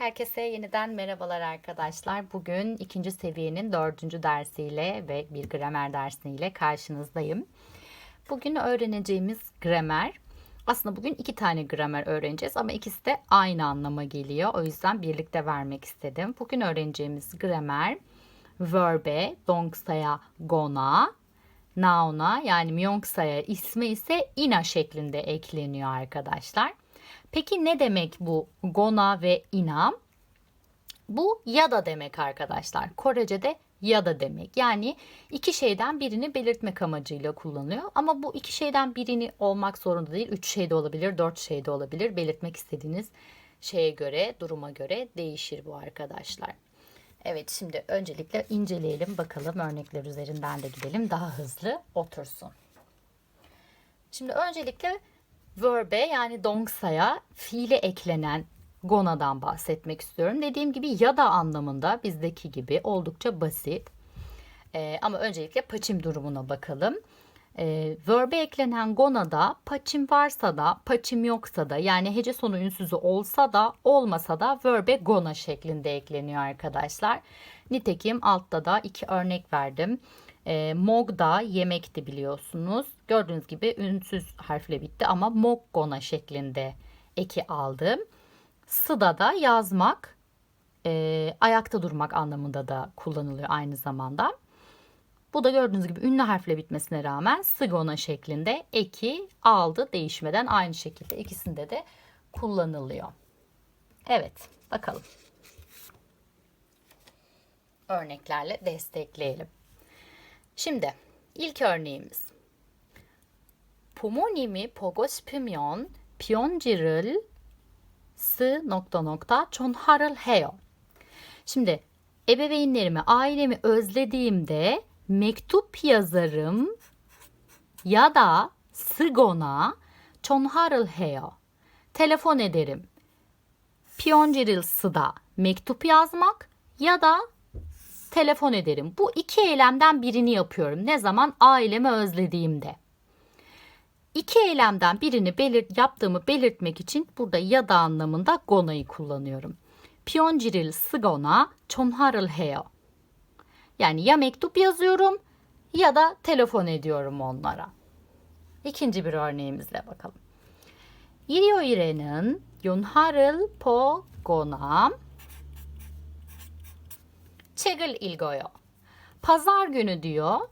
Herkese yeniden merhabalar arkadaşlar. Bugün ikinci seviyenin dördüncü dersiyle ve bir gramer dersiyle karşınızdayım. Bugün öğreneceğimiz gramer, aslında bugün iki tane gramer öğreneceğiz ama ikisi de aynı anlama geliyor. O yüzden birlikte vermek istedim. Bugün öğreneceğimiz gramer, verbe, dongsaya gona, noun'a yani myongsaya isme ise ina şeklinde ekleniyor arkadaşlar. Peki ne demek bu gona ve ina? Bu ya da demek arkadaşlar. Korece'de ya da demek. Yani iki şeyden birini belirtmek amacıyla kullanılıyor. Ama bu iki şeyden birini olmak zorunda değil. Üç şey de olabilir, dört şey de olabilir. Belirtmek istediğiniz şeye göre, duruma göre değişir bu arkadaşlar. Evet şimdi öncelikle inceleyelim bakalım örnekler üzerinden de gidelim daha hızlı otursun. Şimdi öncelikle verbe yani dongsaya fiile eklenen gonadan bahsetmek istiyorum. Dediğim gibi ya da anlamında bizdeki gibi oldukça basit. Ee, ama öncelikle paçim durumuna bakalım. Ee, verbe eklenen gonada paçim varsa da paçim yoksa da yani hece sonu ünsüzü olsa da olmasa da verbe gona şeklinde ekleniyor arkadaşlar. Nitekim altta da iki örnek verdim. E, mog da yemekti biliyorsunuz. Gördüğünüz gibi ünsüz harfle bitti ama mog gona şeklinde eki aldım. Sıda da yazmak, e, ayakta durmak anlamında da kullanılıyor aynı zamanda. Bu da gördüğünüz gibi ünlü harfle bitmesine rağmen sigona şeklinde eki aldı değişmeden aynı şekilde ikisinde de kullanılıyor. Evet bakalım. Örneklerle destekleyelim. Şimdi ilk örneğimiz. 부모님이 보고 싶으면 편지를 스 nokta nokta 전화를 해요. Şimdi ebeveynlerimi, ailemi özlediğimde mektup yazarım ya da 쓰거나 전화를 해요. Telefon ederim. Pionjiril sıda mektup yazmak ya da telefon ederim. Bu iki eylemden birini yapıyorum. Ne zaman? Ailemi özlediğimde. İki eylemden birini belirt, yaptığımı belirtmek için burada ya da anlamında gona'yı kullanıyorum. Pionjiril sıgona çonharıl heo. Yani ya mektup yazıyorum ya da telefon ediyorum onlara. İkinci bir örneğimizle bakalım. 일요일에는 연화를 보거나 책을 읽어요. Pazar günü diyor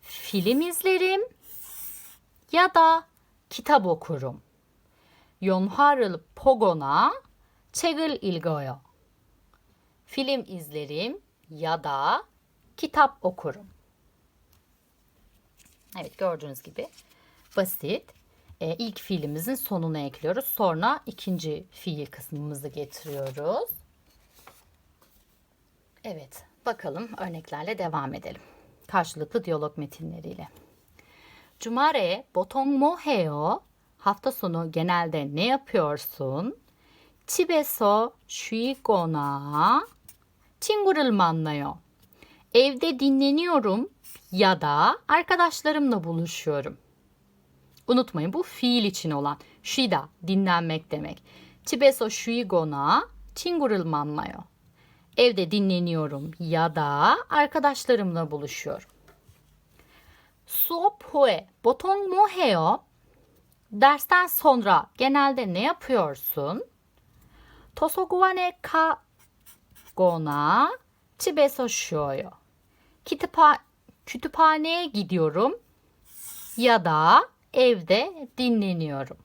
film izlerim ya da kitap okurum. 영화를 보거나 책을 읽어요. Film izlerim ya da kitap okurum. Evet gördüğünüz gibi basit. Ee, ilk fiilimizin sonuna ekliyoruz. Sonra ikinci fiil kısmımızı getiriyoruz. Evet, bakalım örneklerle devam edelim. Karşılıklı diyalog metinleriyle. Cumare boton mo heo? Hafta sonu genelde ne yapıyorsun? 집에서 쉬거나 친구를 만나요. Evde dinleniyorum ya da arkadaşlarımla buluşuyorum. Unutmayın bu fiil için olan 쉬다 dinlenmek demek. 집에서 쉬거나 친구를 만나요. evde dinleniyorum ya da arkadaşlarımla buluşuyorum. Suop botong mo heo dersten sonra genelde ne yapıyorsun? Tosogwane ka gona chibeso shoyo. Kitapa, kütüphaneye gidiyorum ya da evde dinleniyorum.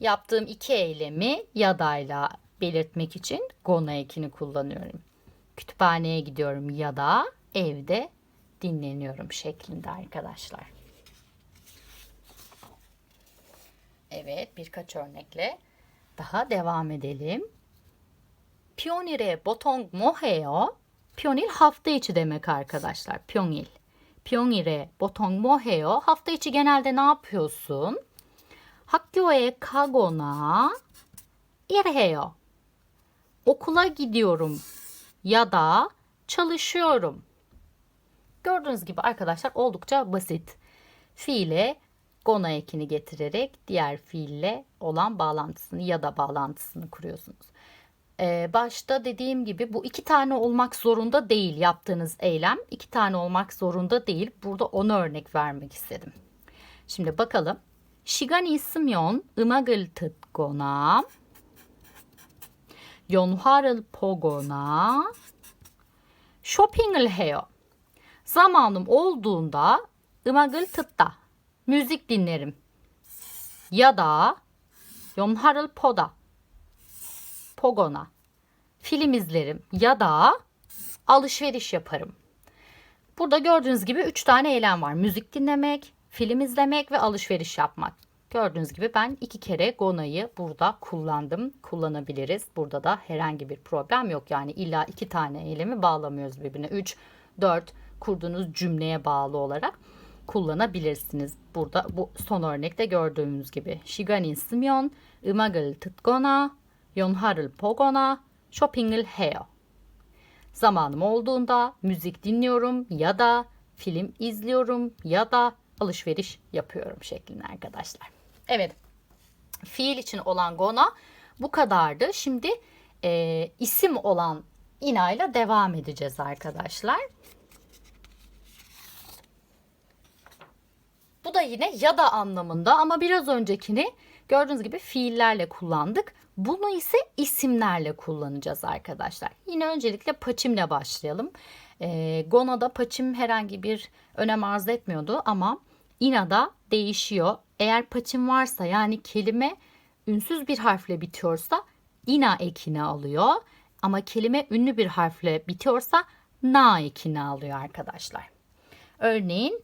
Yaptığım iki eylemi ya da ile belirtmek için gona ekini kullanıyorum. Kütüphaneye gidiyorum ya da evde dinleniyorum şeklinde arkadaşlar. Evet birkaç örnekle daha devam edelim. Pionire botong moheo Pionil hafta içi demek arkadaşlar. Pionil. Pionire botong moheo hafta içi genelde ne yapıyorsun? Hakkyoe kagona irheyo Okula gidiyorum ya da çalışıyorum. Gördüğünüz gibi arkadaşlar oldukça basit. Fiile gona ekini getirerek diğer fiille olan bağlantısını ya da bağlantısını kuruyorsunuz. Ee, başta dediğim gibi bu iki tane olmak zorunda değil yaptığınız eylem. iki tane olmak zorunda değil. Burada onu örnek vermek istedim. Şimdi bakalım. 시간이 있으면 음악을 듣거나 연화를 보거나 쇼핑을 해요. Zamanım olduğunda 음악을 듣다. Müzik dinlerim. Ya da 연화를 보다. 보거나. Film izlerim ya da alışveriş yaparım. Burada gördüğünüz gibi 3 tane eylem var. Müzik dinlemek, film izlemek ve alışveriş yapmak. Gördüğünüz gibi ben iki kere Gona'yı burada kullandım. Kullanabiliriz. Burada da herhangi bir problem yok. Yani illa iki tane eylemi bağlamıyoruz birbirine. 3, 4 kurduğunuz cümleye bağlı olarak kullanabilirsiniz. Burada bu son örnekte gördüğümüz gibi. 시간이 있으면 음악을 듣거나 연화를 보거나 쇼핑을 해요. Zamanım olduğunda müzik dinliyorum ya da film izliyorum ya da alışveriş yapıyorum şeklinde arkadaşlar. Evet. Fiil için olan gona bu kadardı. Şimdi e, isim olan ina ile devam edeceğiz arkadaşlar. Bu da yine ya da anlamında ama biraz öncekini gördüğünüz gibi fiillerle kullandık. Bunu ise isimlerle kullanacağız arkadaşlar. Yine öncelikle paçimle başlayalım. E, Gona'da paçim herhangi bir önem arz etmiyordu ama ina'da değişiyor. Eğer paçim varsa yani kelime ünsüz bir harfle bitiyorsa ina ekini alıyor. Ama kelime ünlü bir harfle bitiyorsa na ekini alıyor arkadaşlar. Örneğin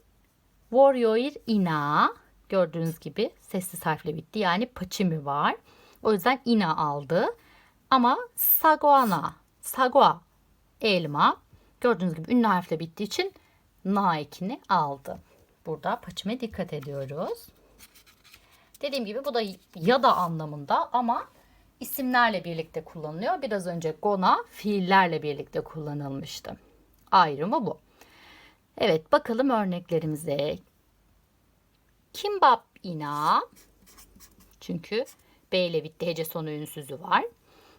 warrior ina gördüğünüz gibi sessiz harfle bitti. Yani paçimi var. O yüzden ina aldı. Ama saguana, sagua elma gördüğünüz gibi ünlü harfle bittiği için na ekini aldı burada paçime dikkat ediyoruz. Dediğim gibi bu da ya da anlamında ama isimlerle birlikte kullanılıyor. Biraz önce gona fiillerle birlikte kullanılmıştı. Ayrımı bu. Evet bakalım örneklerimize. Kimbap ina. Çünkü B ile bitti hece sonu ünsüzü var.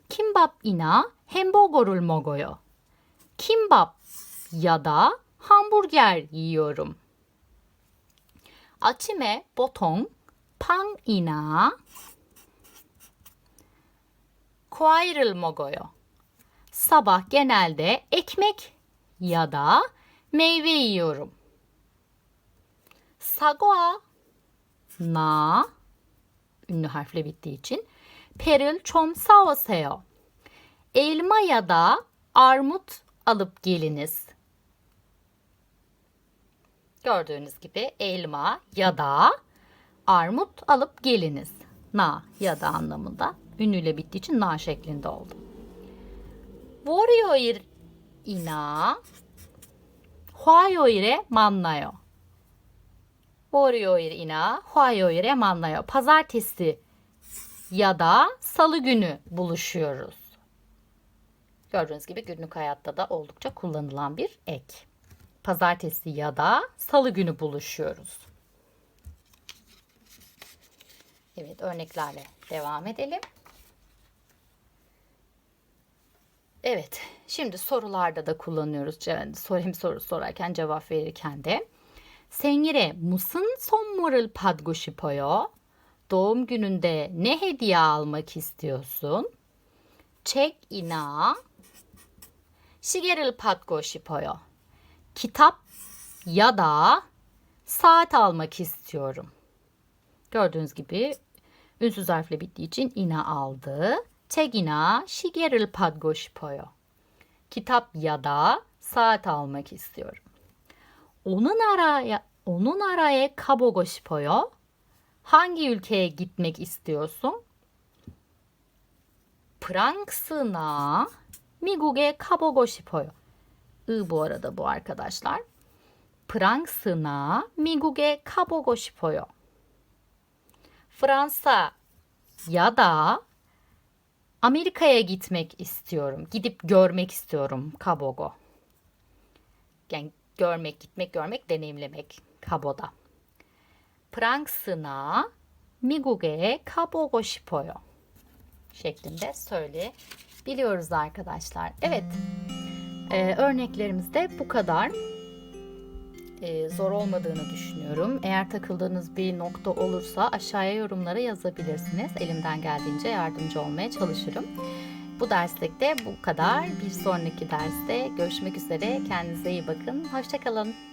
Kimbap ina hembogorul mogoyo. Kimbap ya da hamburger yiyorum. 아침에 보통 빵이나 과일을 먹어요. Sabah genelde ekmek ya da meyve yiyorum. Sagua na ünlü harfle bittiği için peril çom saoseyo. Elma ya da armut alıp geliniz. Gördüğünüz gibi elma ya da armut alıp geliniz. Na ya da anlamında. Ünlüyle bittiği için na şeklinde oldu. Warrior ina Huayoire mannayo. Warrior ina Huayoire mannayo. Pazartesi ya da salı günü buluşuyoruz. Gördüğünüz gibi günlük hayatta da oldukça kullanılan bir ek pazartesi ya da salı günü buluşuyoruz. Evet örneklerle devam edelim. Evet şimdi sorularda da kullanıyoruz. Hem soru sorarken cevap verirken de. Sengire musun sonmurul padgoşipoyo? Doğum gününde ne hediye almak istiyorsun? Çek ina. Şigeril padgoşipoyo Kitap ya da saat almak istiyorum. Gördüğünüz gibi ünsüz harfle bittiği için ina aldı. 책이나 시계를 받고 싶어요. Kitap ya da saat almak istiyorum. 어느 나라야 어느 나라에 가보고 싶어요? Hangi ülkeye gitmek istiyorsun? 프랑스나 미국에 가보고 싶어요. ı bu arada bu arkadaşlar. 프랑스나 미국에 가보고 싶어요. Fransa ya da Amerika'ya gitmek istiyorum. Gidip görmek istiyorum. Kabogo. Yani görmek, gitmek, görmek, deneyimlemek. Kaboda. 프랑스나 미국에 가보고 싶어요. şeklinde söyleyebiliriz. biliyoruz arkadaşlar. Evet, e, örneklerimiz de bu kadar. E, zor olmadığını düşünüyorum. Eğer takıldığınız bir nokta olursa aşağıya yorumlara yazabilirsiniz. Elimden geldiğince yardımcı olmaya çalışırım. Bu derslikte bu kadar. Bir sonraki derste görüşmek üzere. Kendinize iyi bakın. Hoşçakalın.